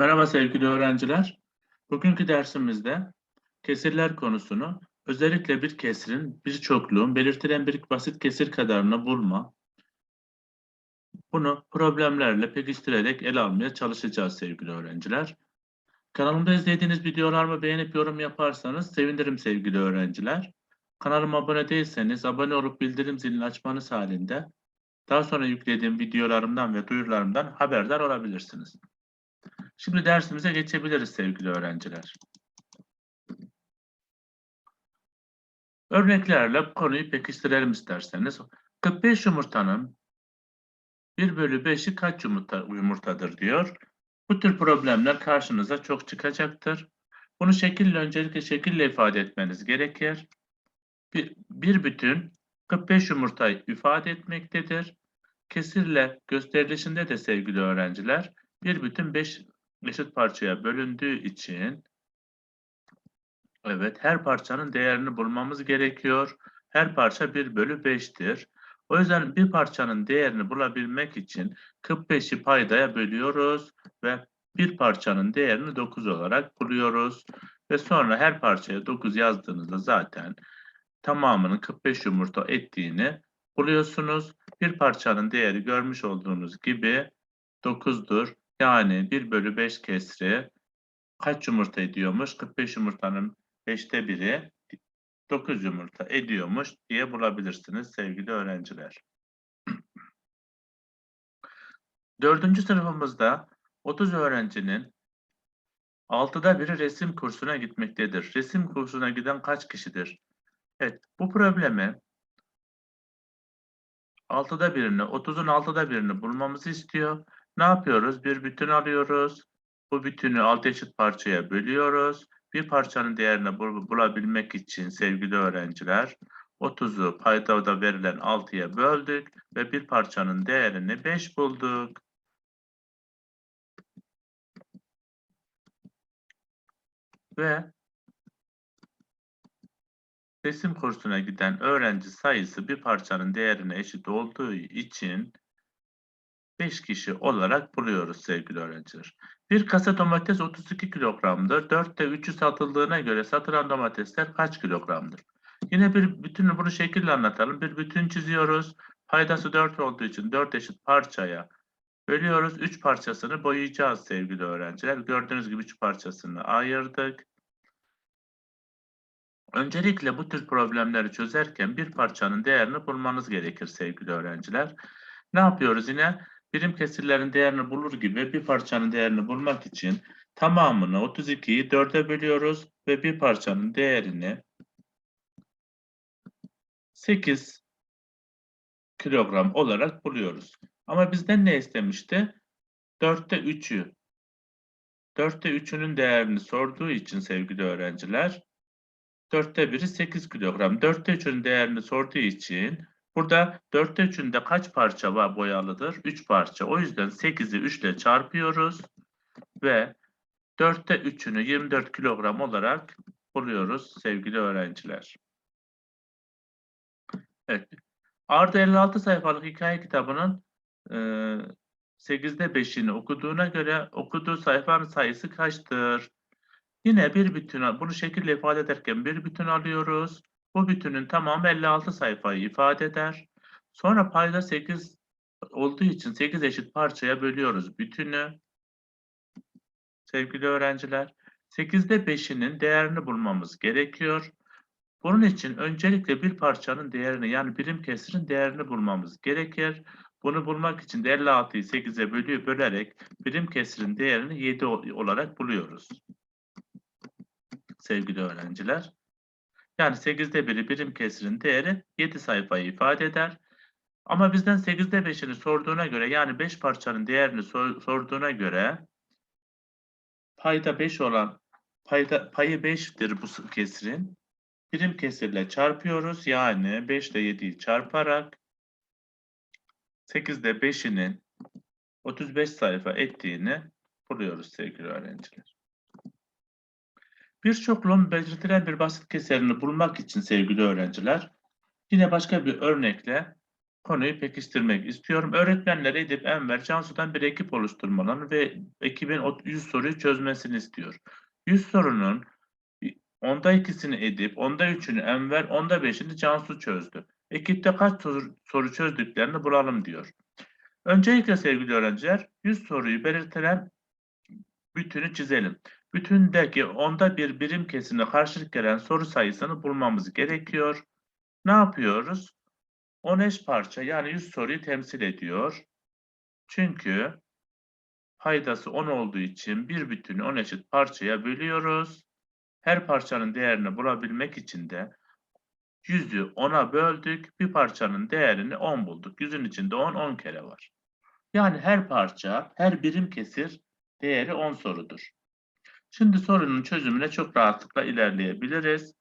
Merhaba sevgili öğrenciler. Bugünkü dersimizde kesirler konusunu özellikle bir kesirin, bir çokluğun belirtilen bir basit kesir kadarını bulma, bunu problemlerle pekiştirerek ele almaya çalışacağız sevgili öğrenciler. Kanalımda izlediğiniz videolarımı beğenip yorum yaparsanız sevinirim sevgili öğrenciler. Kanalıma abone değilseniz abone olup bildirim zilini açmanız halinde daha sonra yüklediğim videolarımdan ve duyurularımdan haberdar olabilirsiniz. Şimdi dersimize geçebiliriz sevgili öğrenciler. Örneklerle bu konuyu pekiştirelim isterseniz. 45 yumurtanın 1 bölü 5'i kaç yumurta, yumurtadır diyor. Bu tür problemler karşınıza çok çıkacaktır. Bunu şekille öncelikle şekille ifade etmeniz gerekir. Bir, bir bütün 45 yumurtayı ifade etmektedir. Kesirle gösterilişinde de sevgili öğrenciler bir bütün 5 eşit parçaya bölündüğü için evet her parçanın değerini bulmamız gerekiyor. Her parça 1 bölü 5'tir. O yüzden bir parçanın değerini bulabilmek için 45'i paydaya bölüyoruz ve bir parçanın değerini 9 olarak buluyoruz. Ve sonra her parçaya 9 yazdığınızda zaten tamamının 45 yumurta ettiğini buluyorsunuz. Bir parçanın değeri görmüş olduğunuz gibi 9'dur. Yani 1 bölü 5 kesri kaç yumurta ediyormuş? 45 yumurtanın 5'te biri 9 yumurta ediyormuş diye bulabilirsiniz sevgili öğrenciler. Dördüncü sınıfımızda 30 öğrencinin 6'da biri resim kursuna gitmektedir. Resim kursuna giden kaç kişidir? Evet, bu problemi 6'da birini, 30'un 6'da birini bulmamızı istiyor. Ne yapıyoruz? Bir bütün alıyoruz. Bu bütünü 6 eşit parçaya bölüyoruz. Bir parçanın değerini bul bulabilmek için sevgili öğrenciler 30'u paydada verilen 6'ya böldük ve bir parçanın değerini 5 bulduk. Ve resim kursuna giden öğrenci sayısı bir parçanın değerine eşit olduğu için 5 kişi olarak buluyoruz sevgili öğrenciler. Bir kasa domates 32 kilogramdır. 4'te 3'ü satıldığına göre satılan domatesler kaç kilogramdır? Yine bir bütünü bunu şekilde anlatalım. Bir bütün çiziyoruz. Paydası 4 olduğu için 4 eşit parçaya bölüyoruz. 3 parçasını boyayacağız sevgili öğrenciler. Gördüğünüz gibi 3 parçasını ayırdık. Öncelikle bu tür problemleri çözerken bir parçanın değerini bulmanız gerekir sevgili öğrenciler. Ne yapıyoruz yine? Birim kesirlerin değerini bulur gibi bir parçanın değerini bulmak için tamamını 32'yi 4'e bölüyoruz ve bir parçanın değerini 8 kilogram olarak buluyoruz. Ama bizden ne istemişti? 4'te 3'ü 4'te 3'ünün değerini sorduğu için sevgili öğrenciler 4'te 1'i 8 kilogram. 4'te 3'ünün değerini sorduğu için Burada 4'te 3'ünde kaç parça var boyalıdır? 3 parça. O yüzden 8'i 3 ile çarpıyoruz ve 4'te 3'ünü 24 kilogram olarak buluyoruz sevgili öğrenciler. Evet. Arda 56 sayfalık hikaye kitabının e, 8'de 5'ini okuduğuna göre okuduğu sayfanın sayısı kaçtır? Yine bir bütün, bunu şekilde ifade ederken bir bütün alıyoruz. Bu bütünün tamamı 56 sayfayı ifade eder. Sonra payda 8 olduğu için 8 eşit parçaya bölüyoruz bütünü. Sevgili öğrenciler, 8'de 5'inin değerini bulmamız gerekiyor. Bunun için öncelikle bir parçanın değerini yani birim kesirin değerini bulmamız gerekir. Bunu bulmak için de 56'yı 8'e bölüyor, bölerek birim kesirin değerini 7 olarak buluyoruz. Sevgili öğrenciler. Yani 8'de biri birim kesirin değeri 7 sayfayı ifade eder. Ama bizden 8'de 5'ini sorduğuna göre yani 5 parçanın değerini sor, sorduğuna göre payda 5 olan payda, payı 5'tir bu kesirin. Birim kesirle çarpıyoruz. Yani 5 ile 7'yi çarparak 8'de 5'inin 35 sayfa ettiğini buluyoruz sevgili öğrenciler. Bir çokluğun belirtilen bir basit keserini bulmak için sevgili öğrenciler, yine başka bir örnekle konuyu pekiştirmek istiyorum. Öğretmenler Edip, Enver, Cansu'dan bir ekip oluşturmalarını ve ekibin o 100 soruyu çözmesini istiyor. 100 sorunun onda ikisini Edip, onda üçünü Enver, onda beşini Cansu çözdü. Ekipte kaç soru çözdüklerini bulalım diyor. Öncelikle sevgili öğrenciler 100 soruyu belirtilen bütünü çizelim. Bütündeki onda bir birim kesimine karşılık gelen soru sayısını bulmamız gerekiyor. Ne yapıyoruz? 10 eş parça yani 100 soruyu temsil ediyor. Çünkü paydası 10 olduğu için bir bütünü 10 eşit parçaya bölüyoruz. Her parçanın değerini bulabilmek için de 100'ü 10'a böldük. Bir parçanın değerini 10 bulduk. 100'ün içinde 10, 10 kere var. Yani her parça, her birim kesir değeri 10 sorudur. Şimdi sorunun çözümüne çok rahatlıkla ilerleyebiliriz.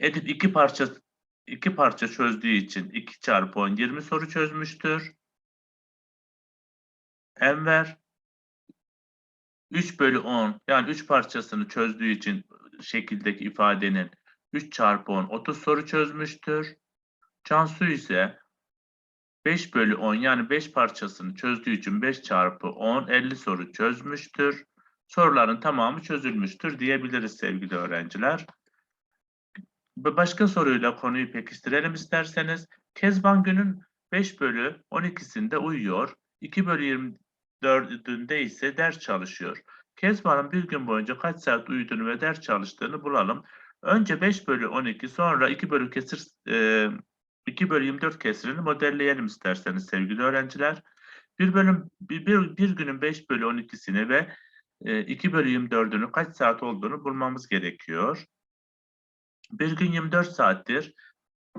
Edip iki parça iki parça çözdüğü için 2 çarpı 10 20 soru çözmüştür. Enver 3 bölü 10 yani 3 parçasını çözdüğü için şekildeki ifadenin 3 çarpı 10 30 soru çözmüştür. Cansu ise 5 bölü 10 yani 5 parçasını çözdüğü için 5 çarpı 10 50 soru çözmüştür. Soruların tamamı çözülmüştür diyebiliriz sevgili öğrenciler. Başka soruyla konuyu pekiştirelim isterseniz. Kezban günün 5 bölü 12'sinde uyuyor. 2 bölü 24'ünde ise ders çalışıyor. Kezban'ın bir gün boyunca kaç saat uyuduğunu ve ders çalıştığını bulalım. Önce 5 bölü 12 sonra 2 bölü kesir e, 2 bölü 24 kesirini modelleyelim isterseniz sevgili öğrenciler. Bir bölüm bir, günün 5 bölü 12'sini ve e, 2 bölü 24'ünü kaç saat olduğunu bulmamız gerekiyor. Bir gün 24 saattir.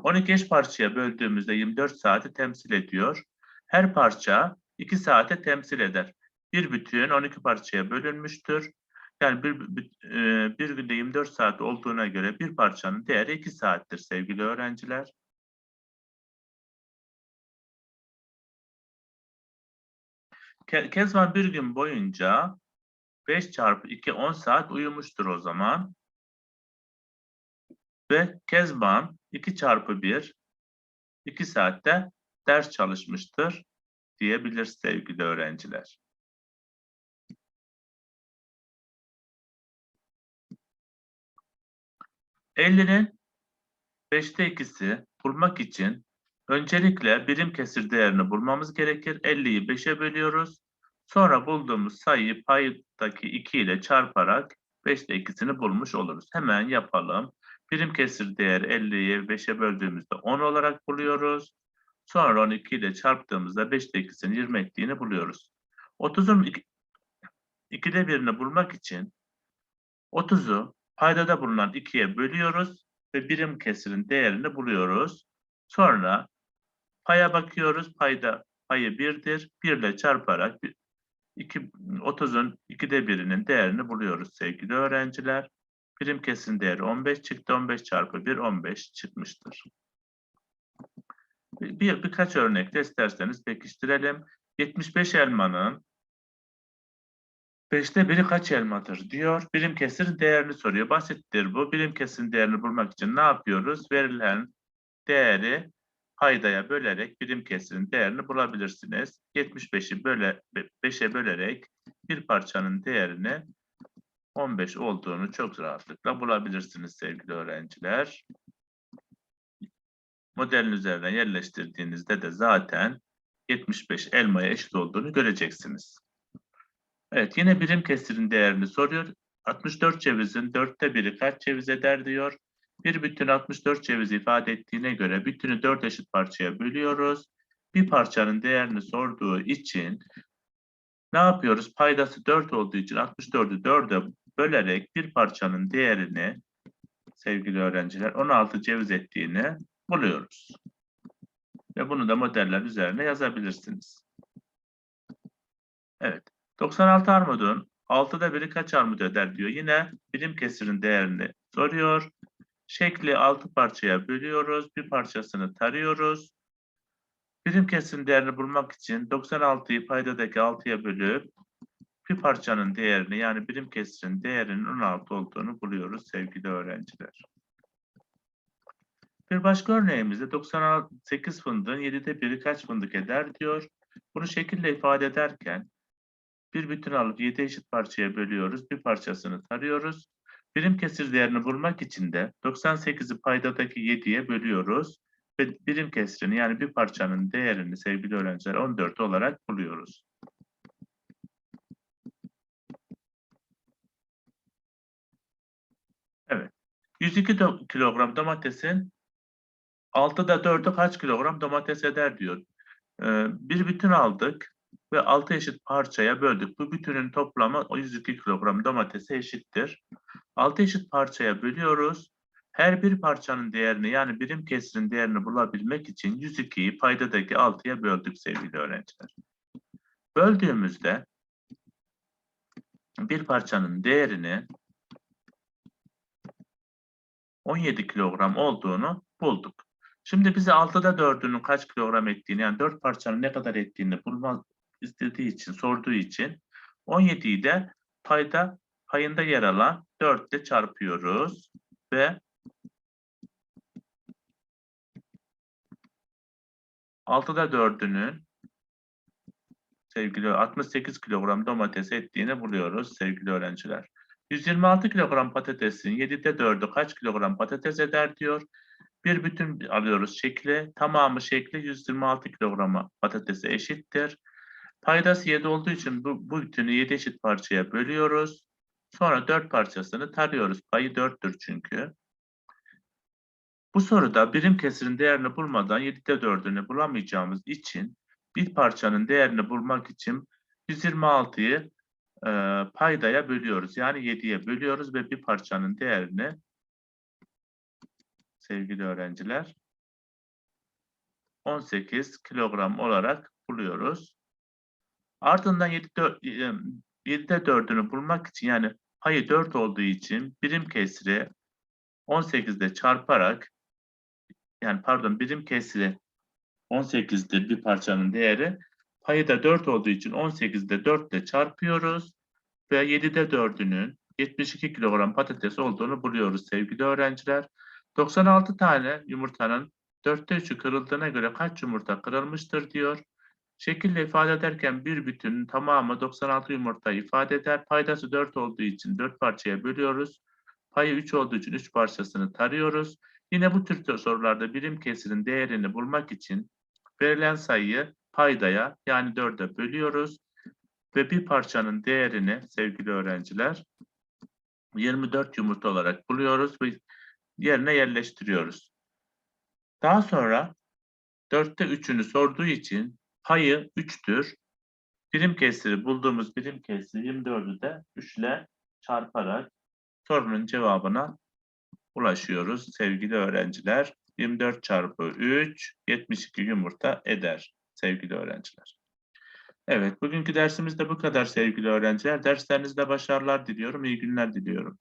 12 eş parçaya böldüğümüzde 24 saati temsil ediyor. Her parça 2 saate temsil eder. Bir bütün 12 parçaya bölünmüştür. Yani bir, bir, e, günde 24 saat olduğuna göre bir parçanın değeri 2 saattir sevgili öğrenciler. Kezban bir gün boyunca 5 çarpı 2 10 saat uyumuştur o zaman. Ve Kezban 2 çarpı 1 2 saatte ders çalışmıştır diyebilir sevgili öğrenciler. Ellinin 5'te 2'si bulmak için öncelikle birim kesir değerini bulmamız gerekir. 50'yi 5'e bölüyoruz. Sonra bulduğumuz sayıyı paydaki 2 ile çarparak 5'te 2'sini bulmuş oluruz. Hemen yapalım. Birim kesir değeri 50'yi 5'e böldüğümüzde 10 olarak buluyoruz. Sonra 12 ile çarptığımızda 5'te 2'sini 20 ettiğini buluyoruz. 30'un 2'de birini bulmak için 30'u paydada bulunan 2'ye bölüyoruz ve birim kesirin değerini buluyoruz. Sonra paya bakıyoruz. Payda payı 1'dir. 1 ile çarparak 2, 30'un 2'de birinin değerini buluyoruz sevgili öğrenciler. Birim kesin değeri 15 çıktı. 15 çarpı 1 15 çıkmıştır. Bir, birkaç örnekte isterseniz pekiştirelim. 75 elmanın 5'te biri kaç elmadır diyor. Birim kesir değerini soruyor. Basittir bu. Birim kesir değerini bulmak için ne yapıyoruz? Verilen değeri paydaya bölerek birim kesirin değerini bulabilirsiniz. 75'i böyle 5'e bölerek bir parçanın değerini 15 olduğunu çok rahatlıkla bulabilirsiniz sevgili öğrenciler. Modelin üzerine yerleştirdiğinizde de zaten 75 elmaya eşit olduğunu göreceksiniz. Evet yine birim kesirin değerini soruyor. 64 cevizin dörtte biri kaç ceviz eder diyor. Bir bütün 64 ceviz ifade ettiğine göre bütünü 4 eşit parçaya bölüyoruz. Bir parçanın değerini sorduğu için ne yapıyoruz? Paydası 4 olduğu için 64'ü 4'e bölerek bir parçanın değerini sevgili öğrenciler 16 ceviz ettiğini buluyoruz. Ve bunu da modeller üzerine yazabilirsiniz. Evet. 96 armudun 6'da biri kaç armut eder diyor. Yine birim kesirin değerini soruyor. Şekli 6 parçaya bölüyoruz. Bir parçasını tarıyoruz. Birim kesirin değerini bulmak için 96'yı paydadaki 6'ya bölüp bir parçanın değerini yani birim kesirin değerinin 16 olduğunu buluyoruz sevgili öğrenciler. Bir başka örneğimizde 98 fındığın 7'de biri kaç fındık eder diyor. Bunu şekille ifade ederken bir bütün alıp 7 eşit parçaya bölüyoruz. Bir parçasını tarıyoruz. Birim kesir değerini bulmak için de 98'i paydadaki 7'ye bölüyoruz. Ve birim kesirini yani bir parçanın değerini sevgili öğrenciler 14 olarak buluyoruz. Evet. 102 do- kilogram domatesin 6'da 4'ü kaç kilogram domates eder diyor. Ee, bir bütün aldık ve 6 eşit parçaya böldük. Bu bütünün toplamı o 102 kilogram domatese eşittir. 6 eşit parçaya bölüyoruz. Her bir parçanın değerini yani birim kesirin değerini bulabilmek için 102'yi paydadaki 6'ya böldük sevgili öğrenciler. Böldüğümüzde bir parçanın değerini 17 kilogram olduğunu bulduk. Şimdi bize 6'da 4'ünün kaç kilogram ettiğini yani 4 parçanın ne kadar ettiğini bulmak istediği için, sorduğu için 17'yi de payda payında yer alan 4 ile çarpıyoruz ve 6'da 4'ünün sevgili 68 kilogram domates ettiğini buluyoruz sevgili öğrenciler. 126 kilogram patatesin 7'de 4'ü kaç kilogram patates eder diyor. Bir bütün alıyoruz şekli. Tamamı şekli 126 kilograma patatese eşittir. Paydası 7 olduğu için bu, bu bütünü 7 eşit parçaya bölüyoruz. Sonra 4 parçasını tarıyoruz. Payı 4'tür çünkü. Bu soruda birim kesirin değerini bulmadan 7'de 4'ünü bulamayacağımız için bir parçanın değerini bulmak için 126'yı e, paydaya bölüyoruz. Yani 7'ye bölüyoruz ve bir parçanın değerini sevgili öğrenciler 18 kilogram olarak buluyoruz. Ardından 7'de 4'ünü bulmak için yani payı 4 olduğu için birim kesri 18'de çarparak yani pardon birim kesri 18'dir bir parçanın değeri. Payı da 4 olduğu için 18'de 4 ile çarpıyoruz ve 7'de 4'ünün 72 kilogram patates olduğunu buluyoruz sevgili öğrenciler. 96 tane yumurtanın 4'te 3'ü kırıldığına göre kaç yumurta kırılmıştır diyor. Şekille ifade ederken bir bütünün tamamı 96 yumurta ifade eder. Paydası 4 olduğu için 4 parçaya bölüyoruz. Payı 3 olduğu için 3 parçasını tarıyoruz. Yine bu tür sorularda birim kesirin değerini bulmak için verilen sayıyı paydaya yani 4'e bölüyoruz. Ve bir parçanın değerini sevgili öğrenciler 24 yumurta olarak buluyoruz ve yerine yerleştiriyoruz. Daha sonra 4'te 3'ünü sorduğu için payı 3'tür. Birim kesiri bulduğumuz birim kesiri 24'ü de 3 ile çarparak sorunun cevabına ulaşıyoruz sevgili öğrenciler. 24 çarpı 3 72 yumurta eder sevgili öğrenciler. Evet bugünkü dersimiz de bu kadar sevgili öğrenciler. Derslerinizde başarılar diliyorum. İyi günler diliyorum.